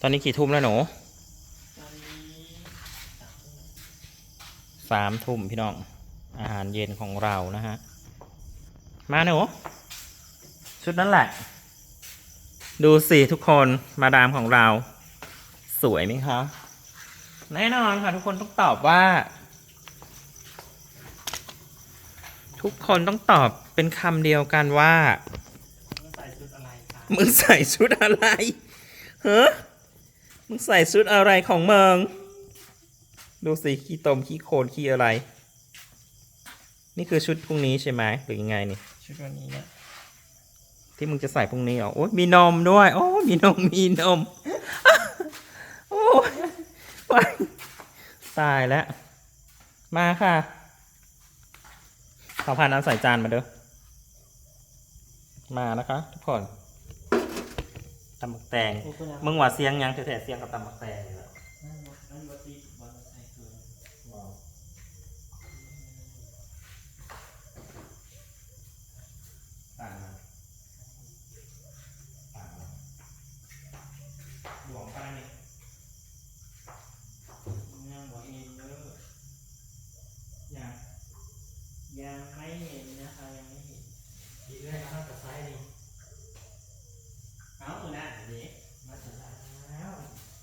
ตอนนี้กี่ทุ่มแล้วหนูตอนนี้สามทุ่มพี่น้อง อาหารเย็นของเรานะฮะ มาหนู ชุดนั้นแหละ ดูสิทุกคนมาดามของเรา สวยไหมคะ แน่นอนค่ะ ทุกคนต้องตอบว่า ทุกคนต้องตอบเป็นคำเดียวกันว่าต้องใส่ชุดอะไรคะมึงใส่ชุดอะไรเฮ้ มึงใส่ชุดอะไรของมึงดูสิขี้ตมขี้โคลนขี้อะไร นี่คือชุดพรุ่งนี้ใช่ไหมหรือยังไงนี่ชุดวันนี้เนี่ยที่มึงจะใส่พรุ่งนี้เหรอโอ้ยมีนมด้วย โอ้ยมีนมมีนมโอ้ยไปตายแล้ว มาค่ะขอพาน้ำใส่จานมาเด้อมานะคะ ทุกคน ตำบักแตงโอ้คุณมึงว่าเสียงยังแท้ๆเสียงกับตำบักแตงเลยเหรอ นั่นนั่นวัตถุบอลใส่คือ ต่างนะต่างนะหลวงไปนี่ ยังบอกเองเนอะ ยัง ยังไม่เห็นนะคะยังไม่เห็น อีกเรื่องนะครับกับไซส์นี่ เอาหน้าเด็ก มาถึงแล้ว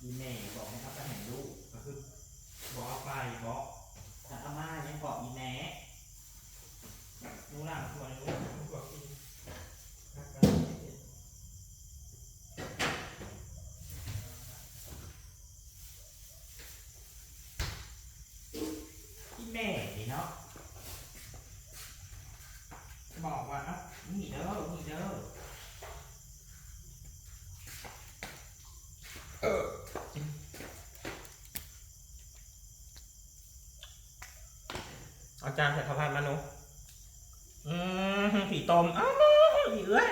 อีเมย์บ อกให้เขาไปเห็นลูกก็คือบอกเอาไปบอกถ้าอาม่ายังบอกอีแหน่รู้หลังส่วนรู้รู้กว่ากินอีเมย์นี่เนาะบอกว่าเอ้านี่เด้อนี่เด้อ เอาจานใส่ข้าวผัดมาหนูอืมผี ตมอ้าวผีเอ้ย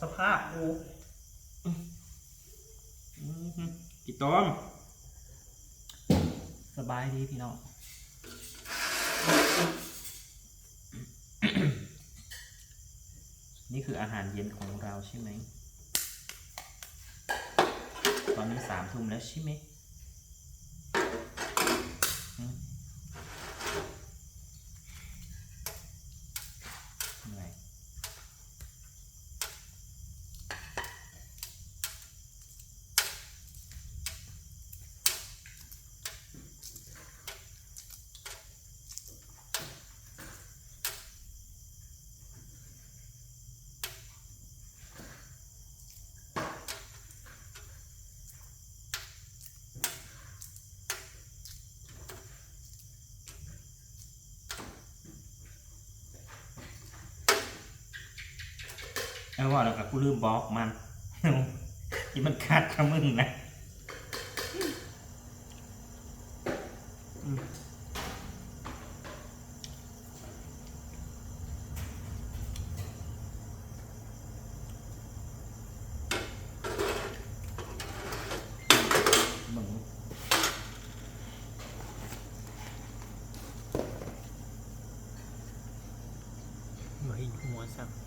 สภาพกูอืมผีตมสบายดีพี่น้องนี่คืออาหารเย็นของเราใช่ไหม ตอนนี้สามทุ่มแล้วใช่ไหม เอาว่าแล้วกับกูลืมบอกมันที่มันขาดกับมึงนะหินหัวสักสวัส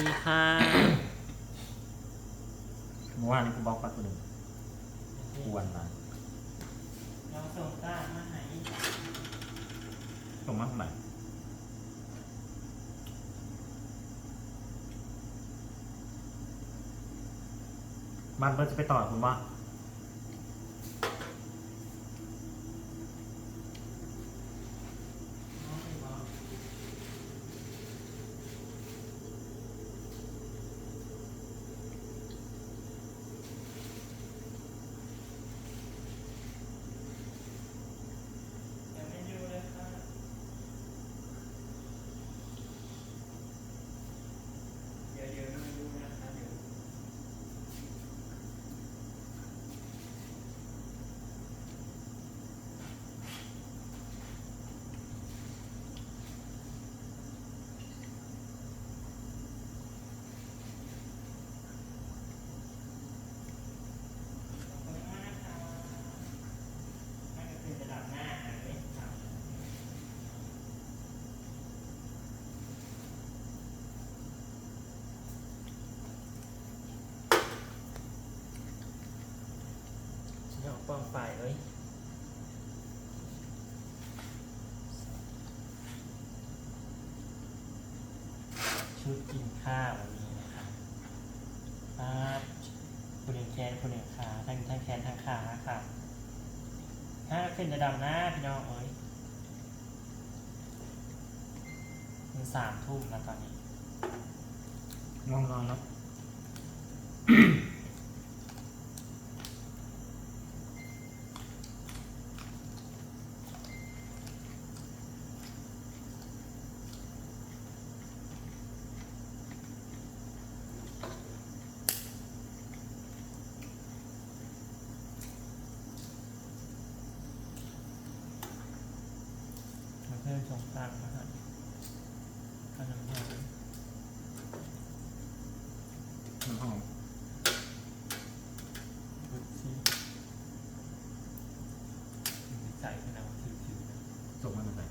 ดีค่ะเมื่อวานนี้กูบอกไปคนหนึ่งกวนมาเราส่งต้ามาให้ส่งมาทำไหร่บ้านเพิ่งจะไปต่อคุณว่า น้องไปบอก ยังไม่ดูเลยค่ะ เดี๋ยวเดี๋ยวไม่ดูนะคะเดี๋ยว เนาะป้องฝ่ายเอ้ยชุดกินข้าววันนี้นะครับครับคุณเรียนแคนคุณเรียนขาทั้งทั้งแคนทั้งขาครับถ้าขึ้นจะดำนะพี่น้องเอ้ยมันสามทุ่มแล้วตอนนี้ง่วงนอนแล้ว มาเพื่อนสงตังนะฮะขนมยามันหอมบุตซีใส่ขนาดว่าชิวๆนะส่งมาหน่อย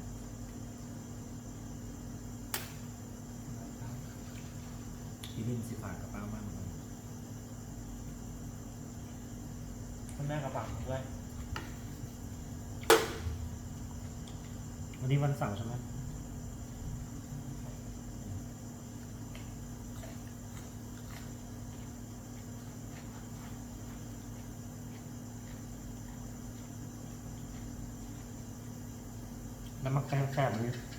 พี่ลินสิฝากกระเป๋ามากเลยคุณแม่กระเป๋าด้วย วันนี้วันเสาร์ใช่ไหมแล้วมันแคบๆเลยอัน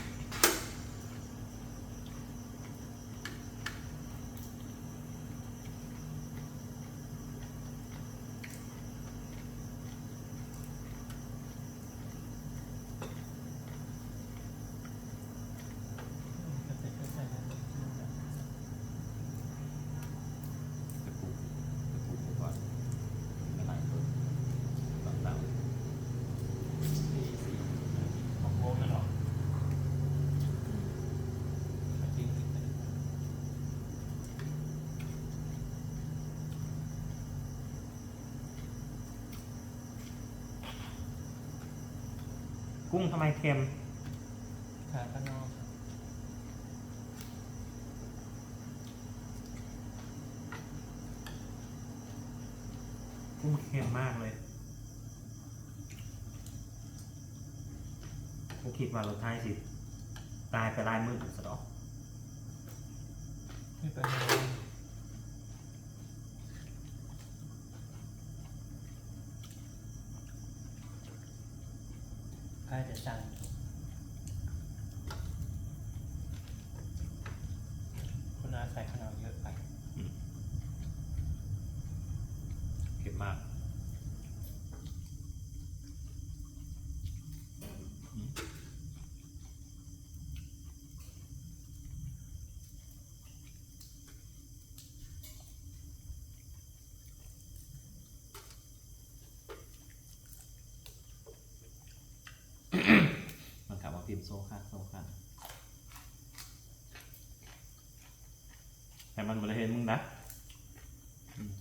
กุ้งทำไมเค็มขาข้างนอกกุ้งเค็มมากเลยกูคิดว่ารถไทยสิ ตายไปลายมือสะดอกไม่เป็นไร ใครจะสั่งคุณอาใส่ขนาดเยอะไป เค็มมาก มันถามว่าพิมพ์โซ่ค่ะโซ่ค่ะแต่มันมาเห็นมึงนะอืม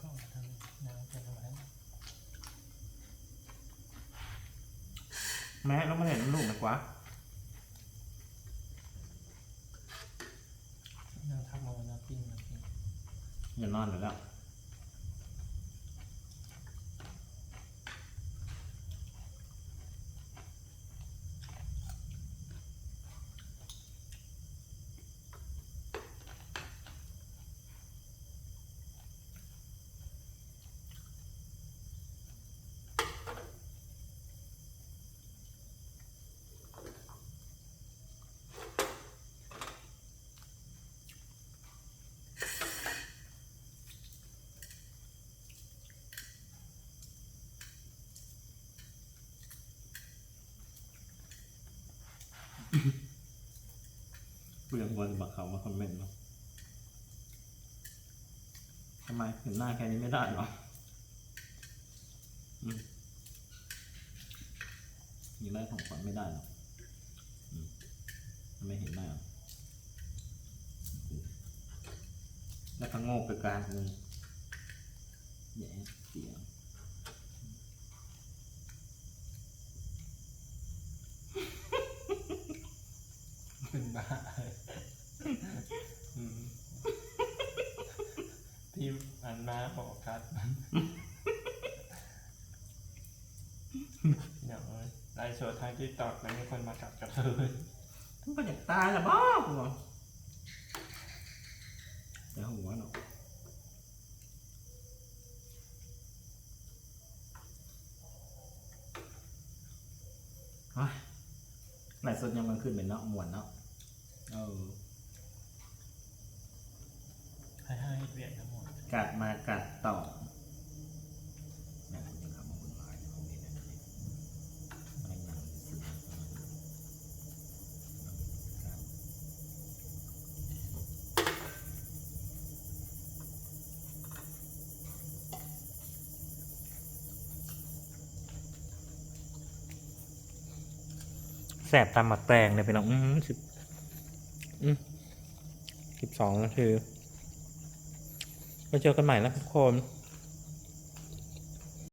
ก็ทางน้ำเป็นอะไรแม่แล้วมาเห็นมันลูกไหมกว่า น้ำทักมาวันน้ำปิ้งน้ำปิ้ง อย่านอนเลยแล้ว เรื่องวันบักเขามาคอมเมนต์เนาะทำไมเห็นหน้าแค่นี้ไม่ได้เหรอมยังได้ของขวัญไม่ได้หรอไม่เห็นหน้าหรอแล้วก็โง่ไปกลางนึงแย่เสียง เป็นบ้าอืมพี่อันมาโฟกัสมันเดี๋ยวเลยไลฟ์สดทางที่ตอกแล้วมีคนมากัดกระเทยทุกคนอยากตายละบ้ากูบอกเดี๋ยวหัวเนาะไหลฟ์สดยังมันขึ้นเป็นเนาะมวนเนาะ เออให้ให้เวียนทั้งหมด กัดมากัดต่อแม่คุณยังขับมาบนไลน์ของนี่นะไม่ยังสุดแสบตามหมักแตงเลยไปน้องอืมสิ 12 นาทีมาเจอกันใหม่นะทุกคน